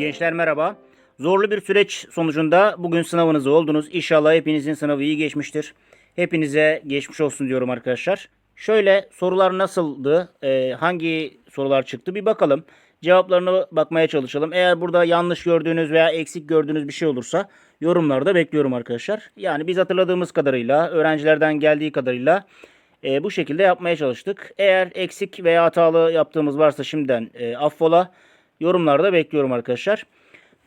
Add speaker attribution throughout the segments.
Speaker 1: Gençler merhaba. Zorlu bir süreç sonucunda bugün sınavınızı oldunuz. İnşallah hepinizin sınavı iyi geçmiştir. Hepinize geçmiş olsun diyorum arkadaşlar. Şöyle sorular nasıldı? Ee, hangi sorular çıktı? Bir bakalım. Cevaplarına bakmaya çalışalım. Eğer burada yanlış gördüğünüz veya eksik gördüğünüz bir şey olursa yorumlarda bekliyorum arkadaşlar. Yani biz hatırladığımız kadarıyla, öğrencilerden geldiği kadarıyla e, bu şekilde yapmaya çalıştık. Eğer eksik veya hatalı yaptığımız varsa şimdiden e, affola. Yorumlarda bekliyorum arkadaşlar.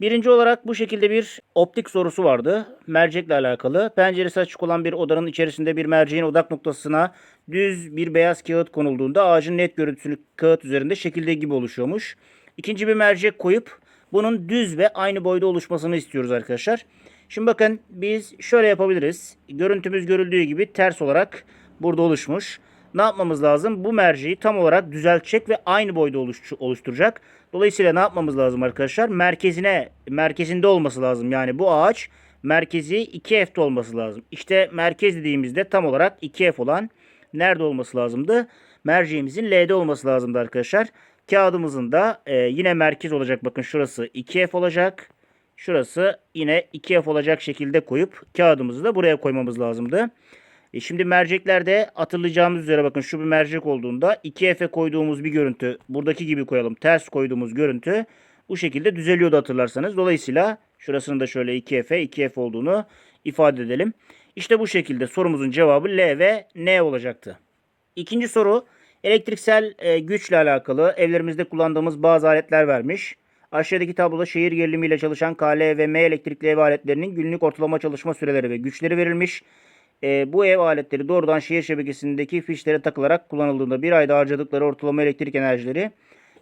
Speaker 1: Birinci olarak bu şekilde bir optik sorusu vardı. Mercekle alakalı. Penceresi açık olan bir odanın içerisinde bir merceğin odak noktasına düz bir beyaz kağıt konulduğunda ağacın net görüntüsü kağıt üzerinde şekilde gibi oluşuyormuş. İkinci bir mercek koyup bunun düz ve aynı boyda oluşmasını istiyoruz arkadaşlar. Şimdi bakın biz şöyle yapabiliriz. Görüntümüz görüldüğü gibi ters olarak burada oluşmuş. Ne yapmamız lazım? Bu merceği tam olarak düzeltecek ve aynı boyda oluş- oluşturacak. Dolayısıyla ne yapmamız lazım arkadaşlar? Merkezine, merkezinde olması lazım. Yani bu ağaç merkezi 2F'de olması lazım. İşte merkez dediğimizde tam olarak 2F olan nerede olması lazımdı? Merceğimizin L'de olması lazımdı arkadaşlar. Kağıdımızın da e, yine merkez olacak. Bakın şurası 2F olacak. Şurası yine 2F olacak şekilde koyup kağıdımızı da buraya koymamız lazımdı. E şimdi merceklerde hatırlayacağımız üzere bakın şu bir mercek olduğunda 2F'e koyduğumuz bir görüntü buradaki gibi koyalım. Ters koyduğumuz görüntü bu şekilde düzeliyordu hatırlarsanız. Dolayısıyla şurasının da şöyle 2F'e 2F olduğunu ifade edelim. İşte bu şekilde sorumuzun cevabı L ve N olacaktı. İkinci soru elektriksel e, güçle alakalı evlerimizde kullandığımız bazı aletler vermiş. Aşağıdaki tabloda şehir gerilimiyle çalışan KL ve M elektrikli ev aletlerinin günlük ortalama çalışma süreleri ve güçleri verilmiş. E, bu ev aletleri doğrudan şehir şebekesindeki fişlere takılarak kullanıldığında bir ayda harcadıkları ortalama elektrik enerjileri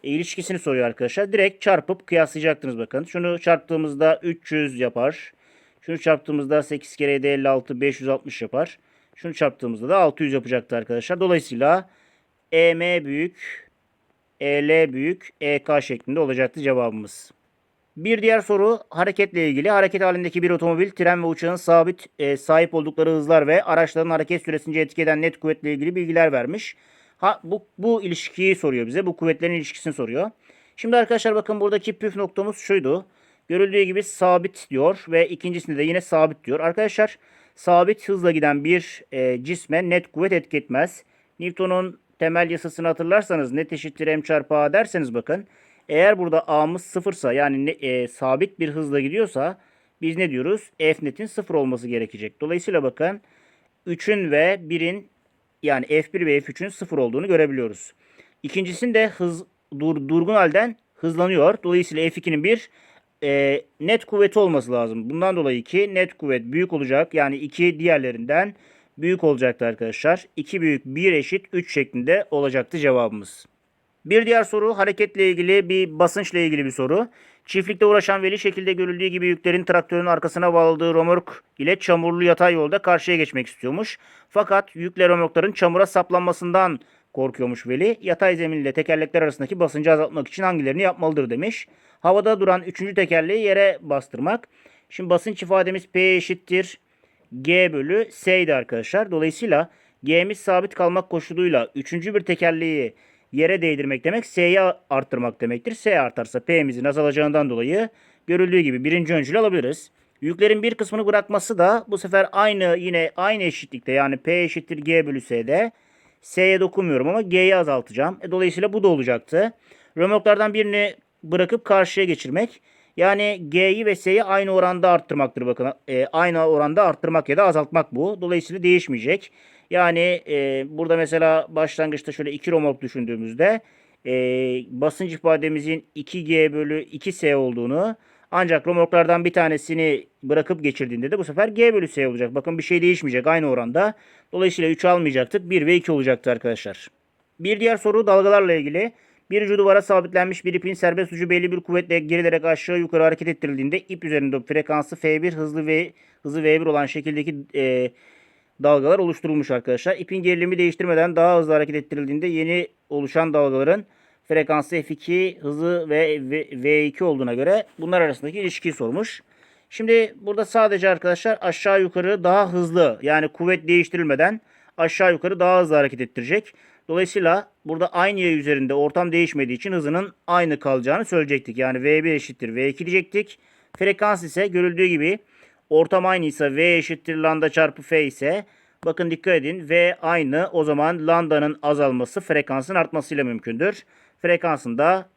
Speaker 1: e, ilişkisini soruyor arkadaşlar. Direkt çarpıp kıyaslayacaksınız bakın. Şunu çarptığımızda 300 yapar. Şunu çarptığımızda 8 kere 7 56 560 yapar. Şunu çarptığımızda da 600 yapacaktı arkadaşlar. Dolayısıyla EM büyük, EL büyük, EK şeklinde olacaktı cevabımız. Bir diğer soru hareketle ilgili. Hareket halindeki bir otomobil, tren ve uçağın sabit e, sahip oldukları hızlar ve araçların hareket süresince etki net kuvvetle ilgili bilgiler vermiş. Ha, bu, bu ilişkiyi soruyor bize. Bu kuvvetlerin ilişkisini soruyor. Şimdi arkadaşlar bakın buradaki püf noktamız şuydu. Görüldüğü gibi sabit diyor ve ikincisinde de yine sabit diyor. Arkadaşlar sabit hızla giden bir e, cisme net kuvvet etki etmez. Newton'un temel yasasını hatırlarsanız net eşittir m çarpı a derseniz bakın. Eğer burada a'mız sıfırsa yani ne- e, sabit bir hızla gidiyorsa biz ne diyoruz? F netin sıfır olması gerekecek. Dolayısıyla bakın 3'ün ve 1'in yani F1 ve F3'ün sıfır olduğunu görebiliyoruz. İkincisinde hız dur, durgun halden hızlanıyor. Dolayısıyla F2'nin bir e, net kuvveti olması lazım. Bundan dolayı 2 net kuvvet büyük olacak. Yani 2 diğerlerinden büyük olacaktı arkadaşlar. 2 büyük 1 eşit 3 şeklinde olacaktı cevabımız. Bir diğer soru hareketle ilgili bir basınçla ilgili bir soru. Çiftlikte uğraşan veli şekilde görüldüğü gibi yüklerin traktörün arkasına bağladığı römork ile çamurlu yatay yolda karşıya geçmek istiyormuş. Fakat yükle römorkların çamura saplanmasından korkuyormuş veli. Yatay zemin ile tekerlekler arasındaki basıncı azaltmak için hangilerini yapmalıdır demiş. Havada duran üçüncü tekerleği yere bastırmak. Şimdi basınç ifademiz P eşittir G bölü S'ydi arkadaşlar. Dolayısıyla G'miz sabit kalmak koşuluyla üçüncü bir tekerleği yere değdirmek demek S'yi arttırmak demektir. S artarsa P'mizin azalacağından dolayı görüldüğü gibi birinci öncül alabiliriz. Yüklerin bir kısmını bırakması da bu sefer aynı yine aynı eşitlikte yani P eşittir G bölü S'de. S'ye dokunmuyorum ama G'yi azaltacağım. E, dolayısıyla bu da olacaktı. Römorklardan birini bırakıp karşıya geçirmek. Yani G'yi ve S'yi aynı oranda arttırmaktır bakın. E, aynı oranda arttırmak ya da azaltmak bu. Dolayısıyla değişmeyecek. Yani e, burada mesela başlangıçta şöyle 2 romork düşündüğümüzde e, basınç ifademizin 2G bölü 2S olduğunu ancak romorklardan bir tanesini bırakıp geçirdiğinde de bu sefer G bölü S olacak. Bakın bir şey değişmeyecek aynı oranda. Dolayısıyla 3 almayacaktık. 1 ve 2 olacaktı arkadaşlar. Bir diğer soru dalgalarla ilgili. Bir ucu duvara sabitlenmiş bir ipin serbest ucu belli bir kuvvetle gerilerek aşağı yukarı hareket ettirildiğinde ip üzerinde frekansı F1 hızlı ve hızı V1 olan şekildeki e, dalgalar oluşturulmuş arkadaşlar. İpin gerilimi değiştirmeden daha hızlı hareket ettirildiğinde yeni oluşan dalgaların frekansı F2 hızı ve V- V2 olduğuna göre bunlar arasındaki ilişkiyi sormuş. Şimdi burada sadece arkadaşlar aşağı yukarı daha hızlı yani kuvvet değiştirilmeden aşağı yukarı daha hızlı hareket ettirecek. Dolayısıyla burada aynı yay üzerinde ortam değişmediği için hızının aynı kalacağını söyleyecektik. Yani V1 eşittir V2 diyecektik. Frekans ise görüldüğü gibi ortam aynıysa V eşittir lambda çarpı F ise bakın dikkat edin V aynı o zaman lambdanın azalması frekansın artmasıyla mümkündür. Frekansın da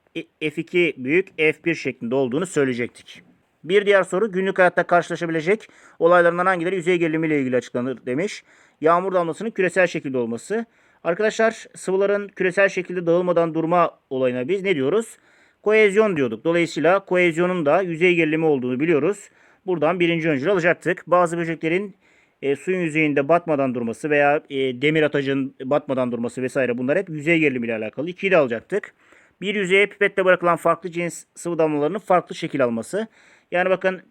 Speaker 1: F2 büyük F1 şeklinde olduğunu söyleyecektik. Bir diğer soru günlük hayatta karşılaşabilecek olaylarından hangileri yüzey gerilimi ile ilgili açıklanır demiş. Yağmur damlasının küresel şekilde olması. Arkadaşlar sıvıların küresel şekilde dağılmadan durma olayına biz ne diyoruz? Koezyon diyorduk. Dolayısıyla koezyonun da yüzey gerilimi olduğunu biliyoruz. Buradan birinci öncül alacaktık. Bazı böceklerin e, suyun yüzeyinde batmadan durması veya e, demir atacın batmadan durması vesaire bunlar hep yüzey gerilimi ile alakalı. 2'yi de alacaktık. Bir yüzeye pipette bırakılan farklı cins sıvı damlalarının farklı şekil alması. Yani bakın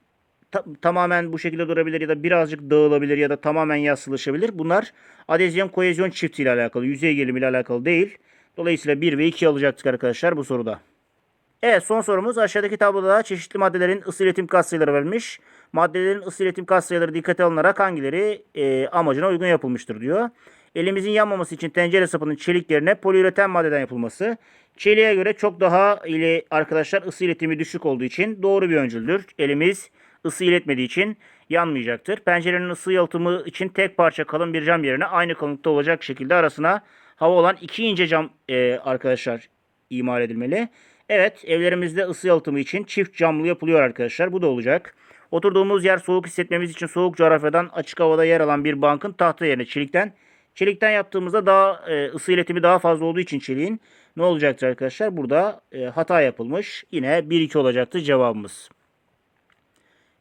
Speaker 1: ta- tamamen bu şekilde durabilir ya da birazcık dağılabilir ya da tamamen yassılaşabilir. Bunlar adezyon kohezyon çifti ile alakalı, yüzey gerilimi ile alakalı değil. Dolayısıyla 1 ve 2 alacaktık arkadaşlar bu soruda. Evet son sorumuz aşağıdaki tabloda çeşitli maddelerin ısı iletim katsayıları verilmiş. Maddelerin ısı iletim katsayıları dikkate alınarak hangileri e, amacına uygun yapılmıştır diyor. Elimizin yanmaması için tencere sapının çeliklerine poliüreten maddeden yapılması. Çeliğe göre çok daha ile arkadaşlar ısı iletimi düşük olduğu için doğru bir öncüldür. Elimiz ısı iletmediği için yanmayacaktır. Pencerenin ısı yalıtımı için tek parça kalın bir cam yerine aynı kalınlıkta olacak şekilde arasına hava olan iki ince cam e, arkadaşlar imal edilmeli. Evet evlerimizde ısı yalıtımı için çift camlı yapılıyor arkadaşlar. Bu da olacak. Oturduğumuz yer soğuk hissetmemiz için soğuk coğrafyadan açık havada yer alan bir bankın tahta yerine çelikten. Çelikten yaptığımızda daha e, ısı iletimi daha fazla olduğu için çeliğin ne olacaktır arkadaşlar? Burada e, hata yapılmış. Yine 1-2 olacaktı cevabımız.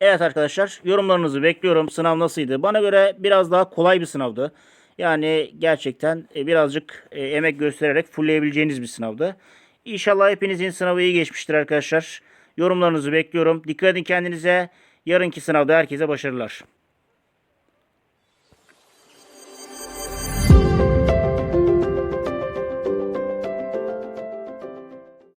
Speaker 1: Evet arkadaşlar yorumlarınızı bekliyorum. Sınav nasıldı? Bana göre biraz daha kolay bir sınavdı. Yani gerçekten e, birazcık e, emek göstererek fullleyebileceğiniz bir sınavdı. İnşallah hepinizin sınavı iyi geçmiştir arkadaşlar. Yorumlarınızı bekliyorum. Dikkat edin kendinize. Yarınki sınavda herkese başarılar.